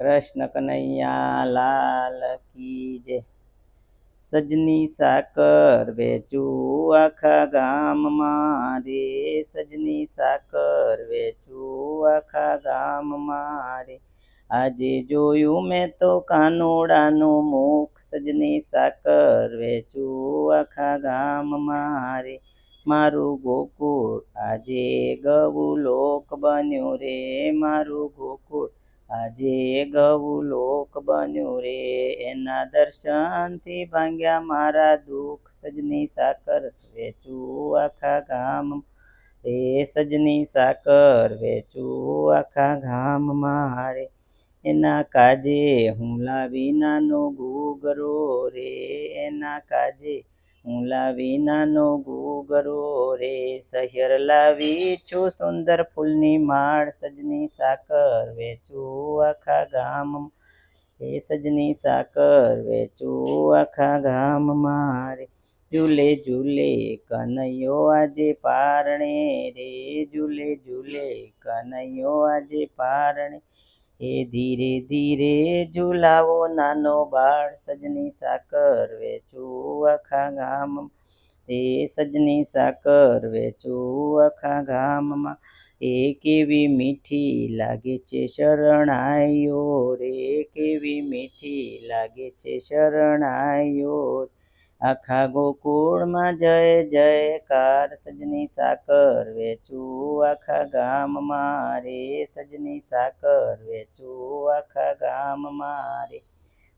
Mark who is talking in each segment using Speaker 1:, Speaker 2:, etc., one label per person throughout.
Speaker 1: કૃષ્ણ કનૈયા લાલ કી જય. સજની સાકર વેચું આખા ગામમાં રે. સજની સાકર વેચું આખા ગામમાં રે. આજે જોયું મેં તો કાનોડાનું મુખ. સજની સાકર વેચું આખા ગામમાં રે. મારું ગોકુળ આજે ગવું લોક બન્યું રે. મારું ગોકુળ આજે ગવું લોક બન્યું રે. એના દર્શનથી ભાંગ્યા મારા દુઃખ. સજની સાકર વેચું આખા ગામ રે. સજની સાકર વેચું આખા ગામ મારે. એના કાજે હું લાવી નાનો ગુગરો રે. એના કાજે હું લાવી નાનો ગુગરો રે શહેર લાવી છું સુંદર ફૂલની માળ, સજની સાકર વેચું આખા ગામ એ સજની સાકર વેચું આખા ગામ મારે. ઝૂલે ઝૂલે કનૈયો આજે પારણે રે. ઝૂલે ઝૂલે કનૈયો આજે પારણે એ ધીરે ધીરે ઝૂલાવો નાનો બાળ, સજની સાકર વેચું આખા ગામ એ સજની સાકર વેચું આખા ગામમાં. એ કેવી મીઠી લાગે છે શરણાયો રે, કેવી મીઠી લાગે છે શરણાયો આખા ગોકુળમાં જય જયકાર સજની સાકર વેચું આખા ગામમાં રે સજની સાકર વેચું આખા ગામમાં રે.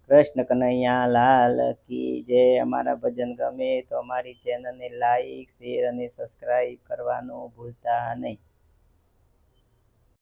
Speaker 1: કૃષ્ણ કનૈયા લાલ કી જે અમારા ભજન ગમે તો અમારી ચેનલને લાઈક શેર અને સબસ્ક્રાઈબ કરવાનું ભૂલતા નહીં.